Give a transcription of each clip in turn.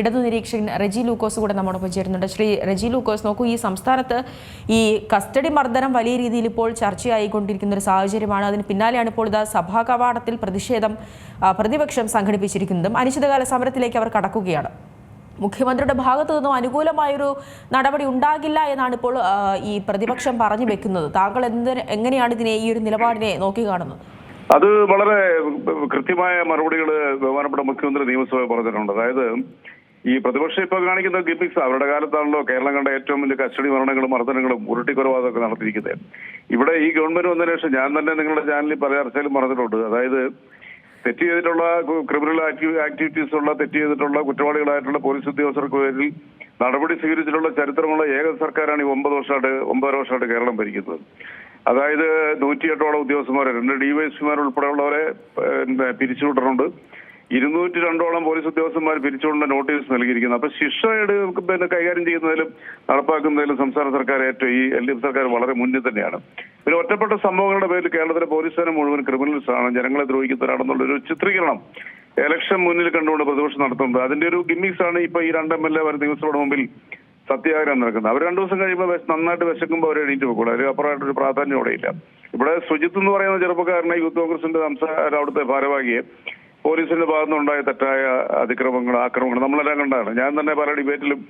ഇടതു നിരീക്ഷകൻ റെജി ലൂക്കോസ് കൂടെ നമ്മോടൊപ്പം ചേരുന്നുണ്ട്. ശ്രീ റെജി ലൂക്കോസ് നോക്കൂ ഈ സംസ്ഥാനത്ത് ഈ കസ്റ്റഡി മർദ്ദനം വലിയ രീതിയിൽ ഇപ്പോൾ ചർച്ചയായിക്കൊണ്ടിരിക്കുന്ന ഒരു സാഹചര്യമാണ്. അതിന് പിന്നാലെയാണ് ഇപ്പോൾ ഇതാ സഭാ കവാടത്തിൽ പ്രതിഷേധം പ്രതിപക്ഷം സംഘടിപ്പിച്ചിരിക്കുന്നതും. അനിശ്ചിതകാല സമരത്തിലേക്ക് അവർ കടക്കുകയാണ്. മുഖ്യമന്ത്രിയുടെ ഭാഗത്തു നിന്നും അനുകൂലമായൊരു നടപടി ഉണ്ടാകില്ല എന്നാണ് ഇപ്പോൾ ഈ പ്രതിപക്ഷം പറഞ്ഞു വെക്കുന്നത്. താങ്കൾ എന്ത് എങ്ങനെയാണ് ഇതിനെ ഈ ഒരു നിലപാടിനെ നോക്കി കാണുന്നത്? അത് വളരെ കൃത്യമായ മറുപടികൾ ബഹുമാനപ്പെട്ട മുഖ്യമന്ത്രി നിയമസഭ പറഞ്ഞിട്ടുണ്ട്. അതായത് ഈ പ്രതിപക്ഷം ഇപ്പൊ കാണിക്കുന്ന ഗിമിക്സ് അവരുടെ കാലത്താണല്ലോ കേരളം കണ്ട ഏറ്റവും വലിയ കസ്റ്റഡി മരണങ്ങളും മർദ്ദനങ്ങളും ഉരുട്ടിക്കൊലപാതകമൊക്കെ നടത്തിയിരിക്കുന്നത്. ഇവിടെ ഈ ഗവൺമെന്റ് വന്നതിന് ശേഷം ഞാൻ തന്നെ നിങ്ങളുടെ ചാനലിൽ പല ചർച്ചയിലും പറഞ്ഞിട്ടുണ്ട്. അതായത് തെറ്റ് ചെയ്തിട്ടുള്ള ക്രിമിനൽ ആക്ടിവിറ്റീസ് ഉള്ള തെറ്റ് ചെയ്തിട്ടുള്ള കുറ്റവാളികളായിട്ടുള്ള പോലീസ് ഉദ്യോഗസ്ഥർക്ക് പേരിൽ നടപടി സ്വീകരിച്ചിട്ടുള്ള ചരിത്രമുള്ള ഏക സർക്കാരാണ് ഈ ഒമ്പത് വർഷമായിട്ട് ഒമ്പതര വർഷമായിട്ട് കേരളം ഭരിക്കുന്നത്. അതായത് നൂറ്റിയെട്ടോളം ഉദ്യോഗസ്ഥന്മാരെ രണ്ട് ഡിവൈഎസ്പിമാർ ഉൾപ്പെടെയുള്ളവരെ പിരിച്ചുവിട്ടിട്ടുണ്ട്. ഇരുന്നൂറ്റി രണ്ടോളം പോലീസ് ഉദ്യോഗസ്ഥന്മാർ പിരിച്ചുകൊണ്ടുള്ള നോട്ടീസ് നൽകിയിരിക്കുന്നത് അപ്പൊ ശിക്ഷയുടെ പിന്നെ കൈകാര്യം ചെയ്യുന്നതിലും നടപ്പാക്കുന്നതിലും സംസ്ഥാന സർക്കാർ ഏറ്റവും ഈ എൽ ഡി എഫ് സർക്കാർ വളരെ മുന്നിൽ തന്നെയാണ്. പിന്നെ ഒറ്റപ്പെട്ട സംഭവങ്ങളുടെ പേരിൽ കേരളത്തിലെ പോലീസ് സേന മുഴുവൻ ക്രിമിനൽസ് ആണ്. ജനങ്ങളെ ദ്രോഹിക്കുന്നവരാണെന്നുള്ള ഒരു ചിത്രീകരണം എലക്ഷൻ മുന്നിൽ കണ്ടുകൊണ്ട് പ്രതിപക്ഷം നടത്തുന്നത് അതിന്റെ ഒരു ഗിമ്മിക്സ് ആണ് ഇപ്പൊ ഈ രണ്ട് എം എൽ എ വരെ ദിവസത്തോട് മുമ്പിൽ സത്യാഗ്രഹം നടക്കുന്നത്. അവർ രണ്ടു ദിവസം കഴിയുമ്പോൾ നന്നായിട്ട് വിശക്കുമ്പോൾ അവർ എണീറ്റ് പോകും അതിൽ അപ്പുറമായിട്ടൊരു പ്രാധാന്യം അവിടെയില്ല ഇല്ല. ഇവിടെ സുജിത്ത് എന്ന് പറയുന്ന ചെറുപ്പക്കാരനെ യൂത്ത് കോൺഗ്രസിന്റെ സംസ്ഥാന അവിടുത്തെ ഭാരവാഹിയെ പോലീസിന്റെ ഭാഗത്തുനിന്നുണ്ടായ തെറ്റായ അതിക്രമങ്ങൾ ആക്രമണങ്ങൾ നമ്മളെല്ലാം കണ്ടാണ്. ഞാൻ തന്നെ പല ഡിബേറ്റിലും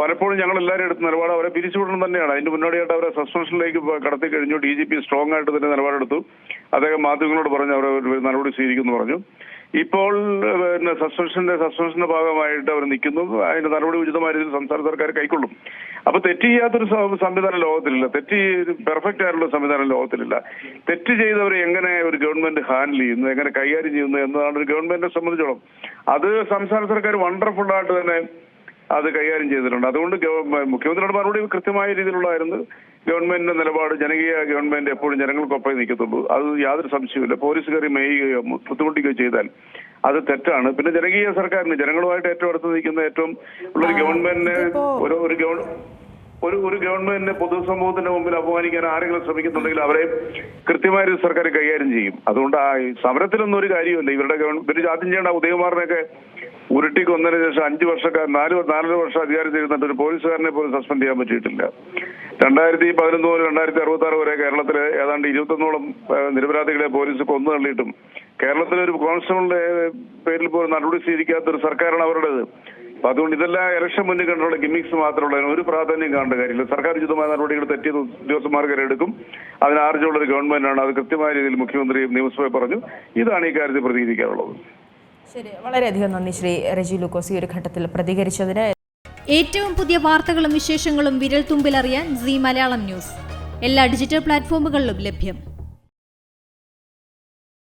പലപ്പോഴും ഞങ്ങൾ എല്ലാവരും എടുത്ത നിലപാട് അവരെ പിരിച്ചുവിടണം തന്നെയാണ്. അതിന്റെ മുന്നോടിയായിട്ട് അവരെ സസ്പെൻഷനിലേക്ക് കടത്തി കഴിഞ്ഞു. ഡി ജി പി സ്ട്രോങ് ആയിട്ട് തന്നെ നിലപാടെടുത്തു. അദ്ദേഹം മാധ്യമങ്ങളോട് പറഞ്ഞു അവരെ ഒരു നടപടി സ്വീകരിക്കുമെന്ന് പറഞ്ഞു. ഇപ്പോൾ പിന്നെ സസ്പെൻഷന്റെ സസ്പെൻഷന്റെ ഭാഗമായിട്ട് അവർ നിൽക്കുന്നു. അതിന്റെ നടപടി ഉചിതമായ രീതിയിൽ സംസ്ഥാന സർക്കാർ കൈക്കൊള്ളും. അപ്പൊ തെറ്റ് ചെയ്യാത്തൊരു സംവിധാനം ലോകത്തിലില്ല. തെറ്റ് പെർഫെക്റ്റ് ആയിട്ടുള്ള സംവിധാനം ലോകത്തിലില്ല. തെറ്റ് ചെയ്തവരെ എങ്ങനെ ഒരു ഗവൺമെന്റ് ഹാൻഡിൽ ചെയ്യുന്നു എങ്ങനെ കൈകാര്യം ചെയ്യുന്നു എന്നതാണ് ഒരു ഗവൺമെന്റിനെ സംബന്ധിച്ചോളം. അത് സംസ്ഥാന സർക്കാർ വണ്ടർഫുൾ ആയിട്ട് തന്നെ അത് കൈകാര്യം ചെയ്തിട്ടുണ്ട്. അതുകൊണ്ട് മുഖ്യമന്ത്രിയുടെ മറുപടി കൃത്യമായ രീതിയിലുള്ളതായിരുന്നു. ഗവൺമെന്റിന്റെ നിലപാട് ജനകീയ ഗവൺമെന്റ് എപ്പോഴും ജനങ്ങൾക്കൊപ്പം നിൽക്കത്തുള്ളൂ. അത് യാതൊരു സംശയമില്ല പോലീസ് കയറി മേയുകയോ ബുദ്ധിമുട്ടിക്കുകയോ ചെയ്താൽ അത് തെറ്റാണ്. പിന്നെ ജനകീയ സർക്കാരിന് ജനങ്ങളുമായിട്ട് ഏറ്റവും അടുത്ത് നിൽക്കുന്ന ഏറ്റവും ഉള്ളൊരു ഗവൺമെന്റിന് ഒരു ഒരു ഗവൺ ഒരു ഒരു ഗവൺമെന്റിന്റെ പൊതുസമൂഹത്തിന്റെ മുമ്പിൽ അപമാനിക്കാൻ ആരെങ്കിലും ശ്രമിക്കുന്നുണ്ടെങ്കിൽ അവരെ കൃത്യമായ ഒരു സർക്കാർ കൈകാര്യം ചെയ്യും. അതുകൊണ്ട് ആ സമരത്തിലൊന്നും ഒരു കാര്യമില്ല ഇവരുടെ ഗവൺമെന്റ് ഇവർ ആദ്യം ചെയ്യേണ്ട ഉദയകുമാറിനെയൊക്കെ ഉരുട്ടി കൊന്നതിന് ശേഷം അഞ്ചു വർഷക്കാർ നാല് നാലര വർഷം അധികാരം ഇരുന്നിട്ട് ഒരു പോലീസുകാരനെ പോലും സസ്പെൻഡ് ചെയ്യാൻ പറ്റിയിട്ടില്ല. രണ്ടായിരത്തി പതിനൊന്ന് മുതൽ രണ്ടായിരത്തി അറുപത്തി ആറ് വരെ കേരളത്തിലെ ഏതാണ്ട് ഇരുപത്തൊന്നോളം നിരപരാധികളെ പോലീസ് കൊന്നു തള്ളിയിട്ടും കേരളത്തിലെ ഒരു കോൺസ്റ്റബിളിന്റെ പേരിൽ പോലും നടപടി സ്വീകരിക്കാത്ത ഒരു സർക്കാരാണ് അവരുടേത്. അപ്പൊ അതുകൊണ്ട് ഇതെല്ലാം ഇലക്ഷൻ മുന്നിൽ കണ്ടുള്ള ഗിമിക്സ് മാത്രമുള്ള ഒരു പ്രാധാന്യം കാണേണ്ട കാര്യമില്ല. സർക്കാർ ഉചിതമായ നടപടികൾ തെറ്റിയ ഉദ്യോഗസ്ഥന്മാർക്കെതിരെ എടുക്കും. അതിന് ആർജമുള്ള ഒരു ഗവൺമെന്റാണ് അത് കൃത്യമായ രീതിയിൽ മുഖ്യമന്ത്രി നിയമസഭയിൽ പറഞ്ഞു. ഇതാണ് ഈ കാര്യത്തിൽ പ്രതികരിക്കാനുള്ളത്. ശരി. വളരെയധികം നന്ദി ശ്രീ റെജി ലൂക്കോസ് ഈ ഒരു ഘട്ടത്തിൽ പ്രതികരിച്ചതിന്. ഏറ്റവും പുതിയ വാർത്തകളും വിശേഷങ്ങളും വിരൽ തുമ്പിലറിയാൻ സി മലയാളം ന്യൂസ്. എല്ലാ ഡിജിറ്റൽ പ്ലാറ്റ്ഫോമുകളിലും ലഭ്യം.